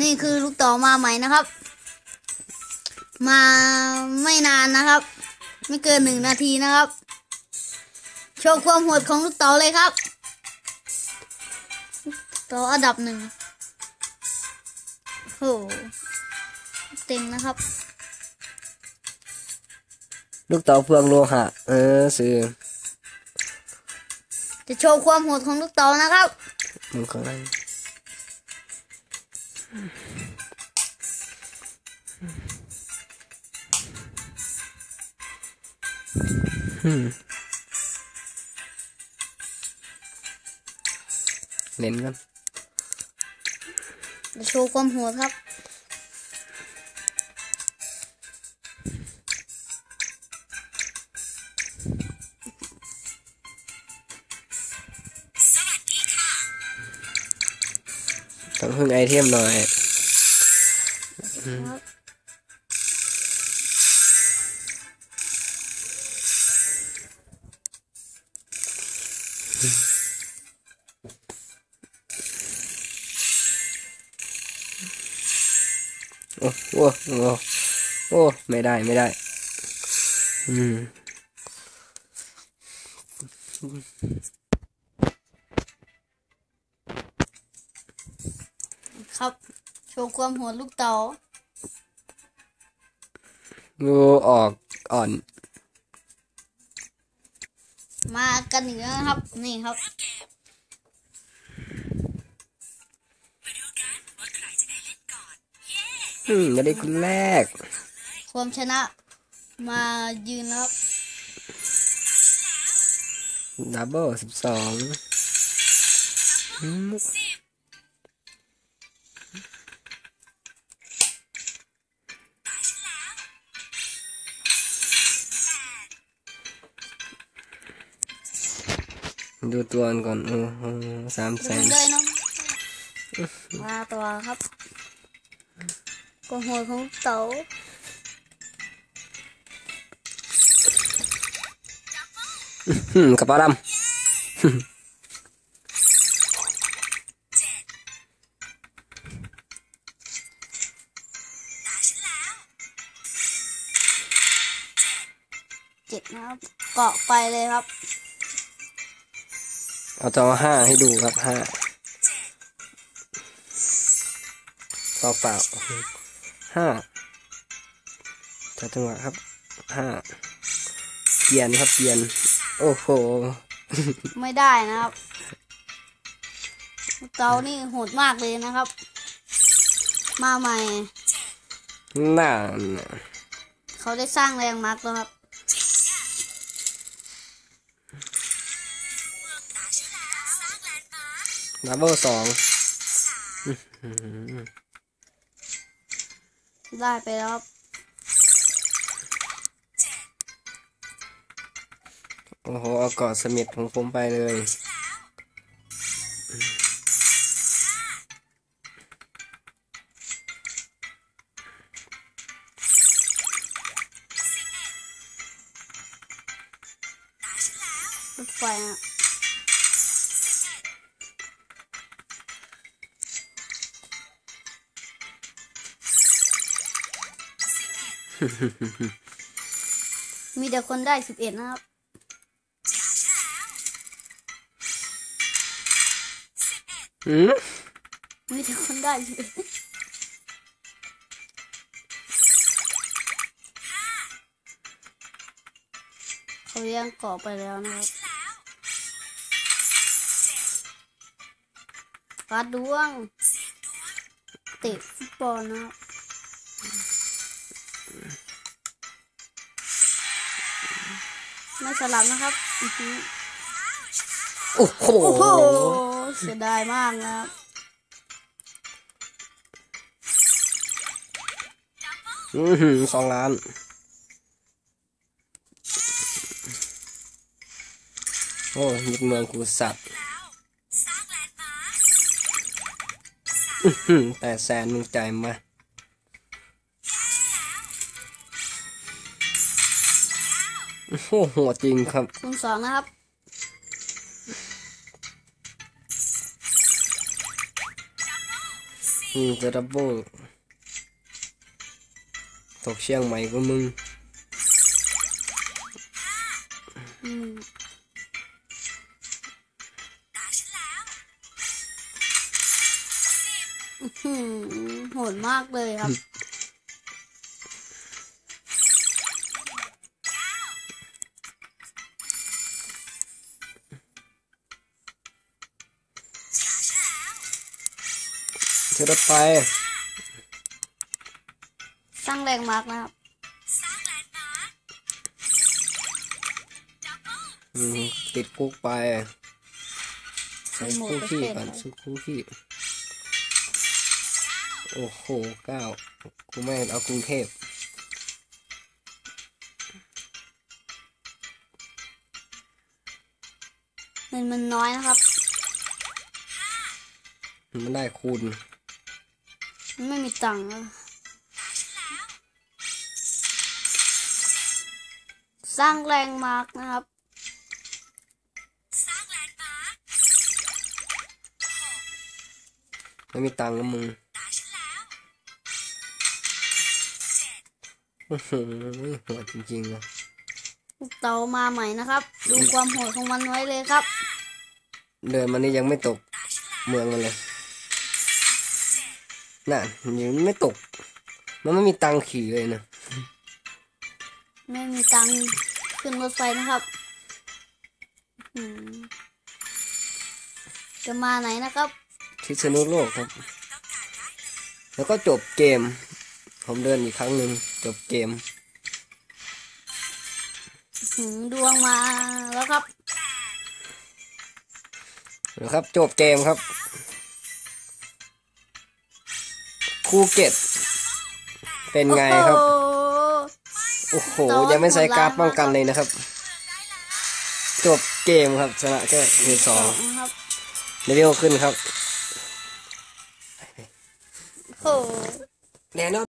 นี่คือลูกต่อมาใหม่นะครับ มาไม่นานนะครับ ไม่เกินหนึ่งนาทีนะครับโชว์ความโหดของลูกต่อเลยครับลูกต่ออันดับหนึ่งโอ้โหเต็มนะครับ ลูกเต๋าเฟืองโลหะ เออซื้อจะโชว์ความโหดของลูกต่อนะครับมันก็ได้อืม เล่นกันจะโชว์ความโหดครับ ต้องพึ่งไอเทมหน่อยครับโอ้โอ้โอ้โอ้ไม่ได้ไม่ได้ อืม ครับ โชว์ความโหดลูกเต่างูออกอ่อน มากันอีกแล้วนะครับ นี่ครับ อืมไม่ได้คนแรก ความชนะ มายืนแล้วครับดับเบิลสิบสอง ดูตัวกันก่อนโอ้โหสามแสดูนเลยเนาะมาต่อครับความโหดของลูกเต่าอืมกระเป๋าดำเจ็ดนะครับเกาะไปเลยครับ เอาจอห้าให้ดูครับห้าเปล่าเปล่าห้าจัดจังหวะครับห้าเปลี่ยนครับเปลี่ยน โอ้โห ไม่ได้นะครับลูกเต่านี่โหดมากเลยนะครับ มาใหม่น่าเขาได้สร้างแรงมาร์กแล้วครับ ดับเบิลสองได้ไปแล้วครับโอ้โห เอาเกาะสมิธของผมไปเลยรถไฟอะ มีแต่คนได้สิบเอ็ดนะครับอืมมีแต่คนได้สิบเอ็ดเขาเลี้ยงเกาะไปแล้วนะครับการดดวง เตะฟุตบอลนะครับ ไม่สลับนะครับอื้อหือโอ้โหโอ้โหเสียดายมากนะครับอือหือสองล้านโอ้ยึดเมืองกูสัตว์อื้อหือแต่แสนมึงใจายมา โอ้โหโหดจริงครับคูณสองนะครับโอืมจะดับเบิลตกเชียงใหม่ก็มึงอืมอื้อหือโหดมากเลยครับ จะได้ไปสร้างแรงมากนะครับอืมติดคุกไปใส่คู่ขี้ก่อนซื้อคู่ขี้โอ้โหเก้ากูไม่เอากรุงเทพเงินมันน้อยนะครับ มันได้คูณมัน ไม่มีตังค์อะสร้างแรงมากนะครับ ไม่มีตังค์นะมึงอื้อหือโหดจริงๆว่ะลูกเต๋ามาใหม่นะครับ ดูความโหดของมันไว้เลยครับ เดินมานี่ยังไม่ตกเมืองมันเลย น่ะยังไม่ตก มันไม่มีตังค์ขี่เลยนะ ไม่มีตังค์ขึ้นรถไฟนะครับอืมจะมาไหนนะครับทิศนุโลกครับ แล้วก็จบเกม ผมเดินอีกครั้งหนึ่งจบเกมหืมดวงมาแล้วครับนะครับจบเกมครับ คูเก็ต เป็นไงครับ โอ้โหโอ้โหยังไม่ใส่การ์ดป้องกันเลยนะครับ จบเกมครับชนะแค่เกมสองครับเลเวลขึ้นครับโอ้โหแน่นอน